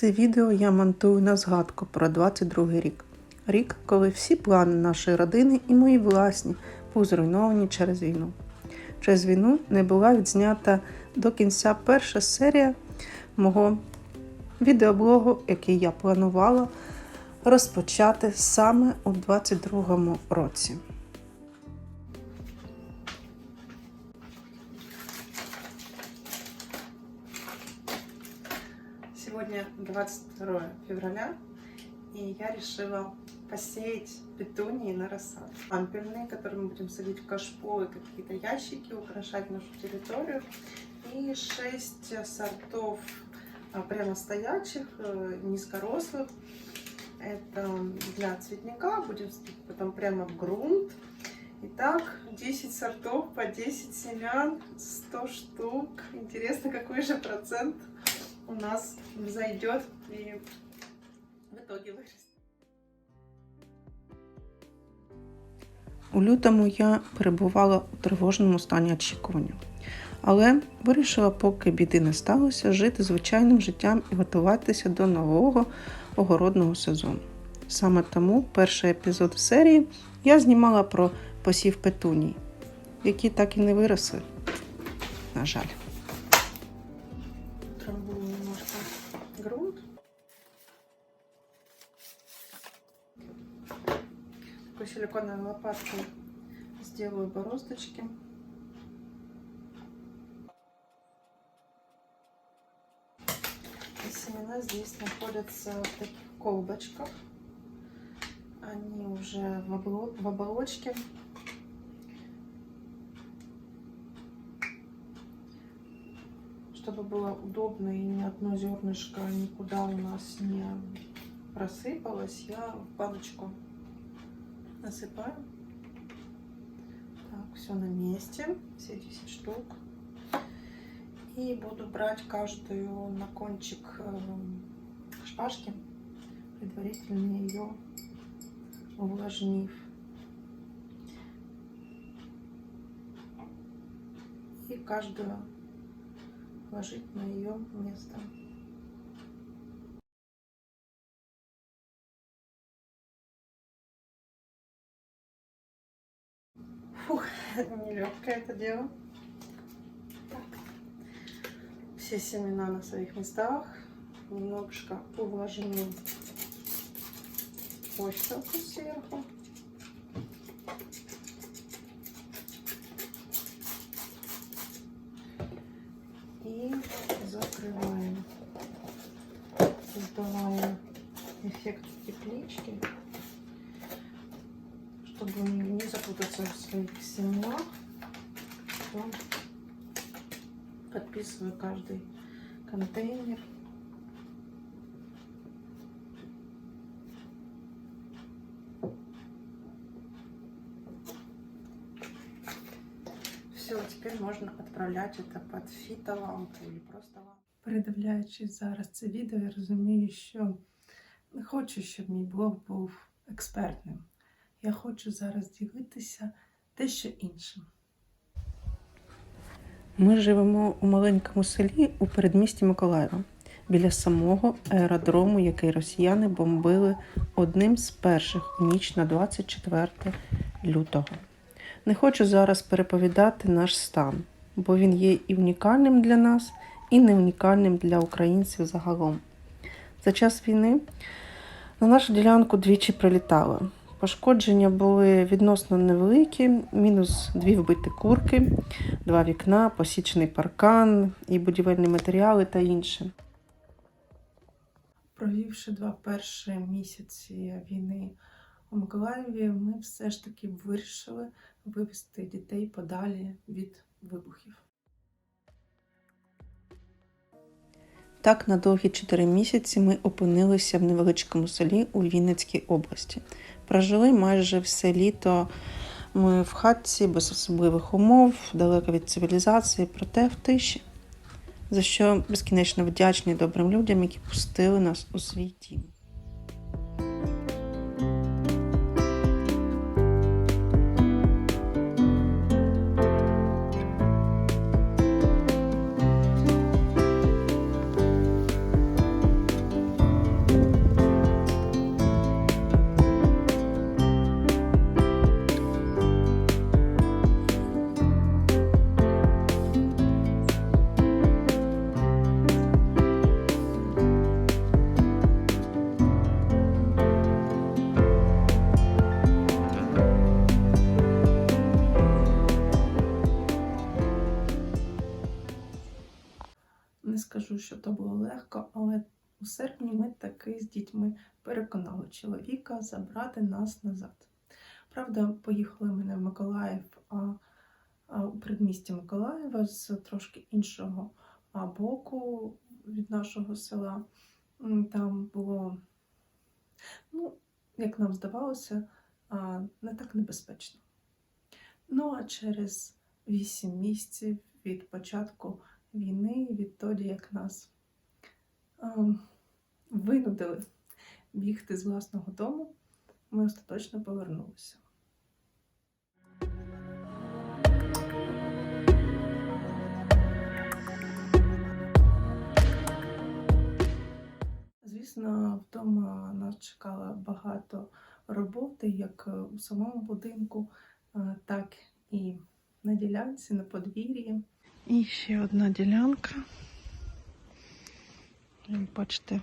Це відео я монтую на згадку про 22 рік. Рік, коли всі плани нашої родини і мої власні були зруйновані через війну. Через війну не була відзнята до кінця перша серія мого відеоблогу, який я планувала розпочати саме у 22 році. Сегодня 22 февраля, и я решила посеять петунии на рассаду. Ампельные, которые мы будем садить в кашпо и какие-то ящики, украшать нашу территорию. И 6 сортов а, прямо стоячих, э, низкорослых. Это для цветника, будем потом прямо в грунт. Итак, 10 сортов по 10 семян, 100 штук. Интересно, какой же процент у нас зайдет и в итоге вырастет. У лютому я перебувала у тривожному стані очікування, але вирішила, поки біди не сталося, жити звичайним життям і готуватися до нового огородного сезону. Саме тому перший епізод серії я знімала про посів петуній, які так і не виросли, на жаль. Такой силиконовой лопаткой сделаю бороздочки. И семена здесь находятся в таких колбочках. Они уже в, обло- в оболочке. Чтобы было удобно и ни одно зернышко никуда у нас не просыпалось, я в баночку насыпаю. Так, все на месте, все 10 штук. И буду брать каждую на кончик эм, шпажки, предварительно ее увлажнив. И каждую ложить на ее место. Нелегкое это дело. Все семена на своих местах. Немножко увлажню почтовку сверху. И закрываем. Создаваем эффект теплички, чтобы не, не запутаться в своих семенах. то Подписываю каждый контейнер. Все, теперь можно отправлять это под фітолампу или просто лампу. Передивляючись зараз це відео, я розумію, що не хочу, щоб мій блог був експертним. Я хочу зараз ділитися дещо іншим. Ми живемо у маленькому селі у передмісті Миколаєва, біля самого аеродрому, який росіяни бомбили одним з перших у ніч на 24 лютого. Не хочу зараз переповідати наш стан, бо він є і унікальним для нас, і не унікальним для українців загалом. За час війни на нашу ділянку двічі прилітало. Пошкодження були відносно невеликі, мінус дві вбиті курки, два вікна, посічений паркан і будівельні матеріали та інше. Провівши два перші місяці війни у Миколаєві, ми все ж таки вирішили вивезти дітей подалі від вибухів. Так, на довгі чотири місяці ми опинилися в невеличкому селі у Вінницькій області. Прожили майже все літо ми в хатці без особливих умов, далеко від цивілізації, проте в тиші. За що безкінечно вдячні добрим людям, які пустили нас у свій дім. Скажу, що то було легко, але у серпні ми таки з дітьми переконали чоловіка забрати нас назад. Правда, поїхали ми не в Миколаїв, а, у передмісті Миколаєва з трошки іншого боку від нашого села. Там було, ну, як нам здавалося, не так небезпечно. Ну а через вісім місяців від початку війни, відтоді як нас ем, винудили бігти з власного дому, ми остаточно повернулися. Звісно, вдома нас чекало багато роботи, як е, у самому будинку, е, так і на ділянці, на подвір'ї. І ще одна ділянка. Бачите,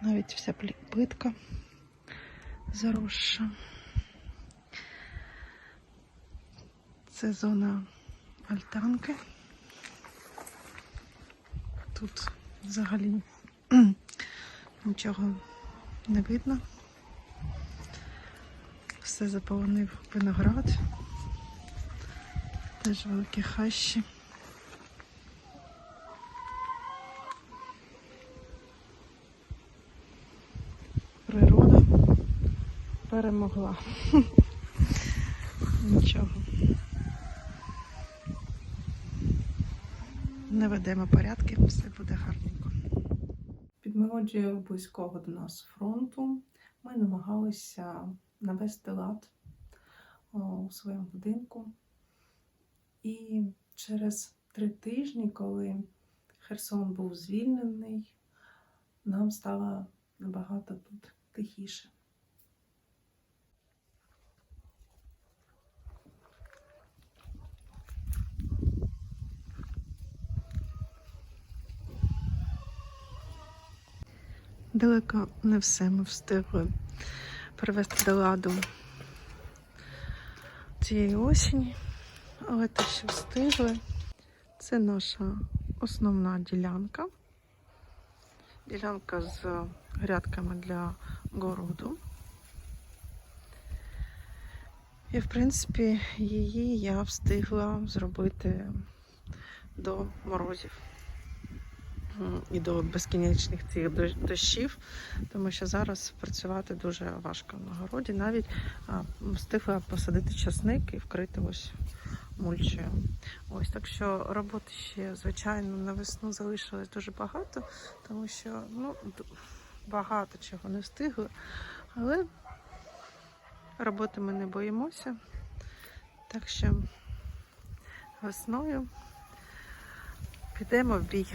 навіть вся плитка заросша. Це зона альтанки. Тут взагалі нічого не видно. Все заполонив виноград. Теж великі хащі. Природа перемогла. Нічого. Не ведемо порядки, все буде гарненько. Під мелодією близького до нас фронту ми намагалися навести лад у своєму будинку. І через три тижні, коли Херсон був звільнений, нам стало набагато тут тихіше. Далеко не все ми встигли привести до ладу цієї осені, але те, що встигли, це наша основна ділянка. Ділянка з грядками для городу. І, в принципі, її я встигла зробити до морозів і до безкінечних цих дощів, тому що зараз працювати дуже важко на городі. Навіть встигла посадити часник і вкрити ось мульчою. Ось так що роботи ще, звичайно, на весну залишилось дуже багато, тому що ну, багато чого не встигли. Але роботи ми не боїмося. Так що весною підемо в бій.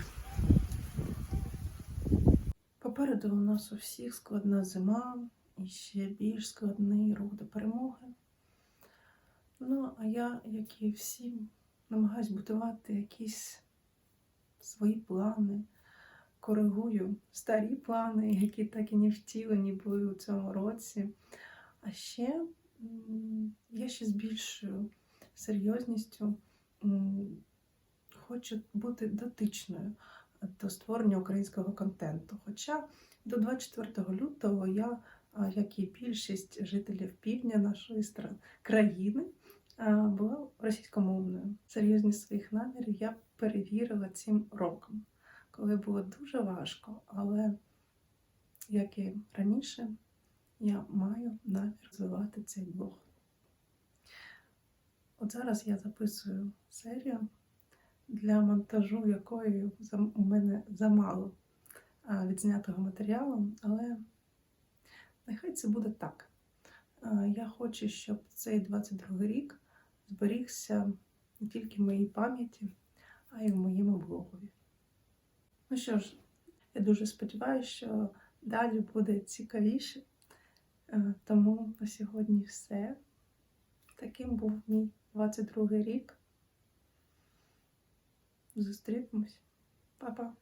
Попереду у нас у всіх складна зима і ще більш складний рух до перемоги. Ну, а я, як і всі, намагаюсь будувати якісь свої плани, коригую старі плани, які так і не втілені були у цьому році. А ще я ще з більшою серйозністю хочу бути дотичною до створення українського контенту. Хоча до 24 лютого я, як і більшість жителів півдня нашої країни, була російськомовною. Серйозність своїх намірів я перевірила цим роком, коли було дуже важко, але як і раніше, я маю намір розвивати цей блог. От зараз я записую серію, для монтажу якої у мене замало відзнятого матеріалу, але нехай це буде так. А, Я хочу, щоб цей 22 рік зберігся не тільки в моїй пам'яті, а й в моєму блогові. Ну що ж, я дуже сподіваюся, що далі буде цікавіше. Е, Тому на сьогодні все. Таким був мій 22 рік. Зустрінемось. Па-па.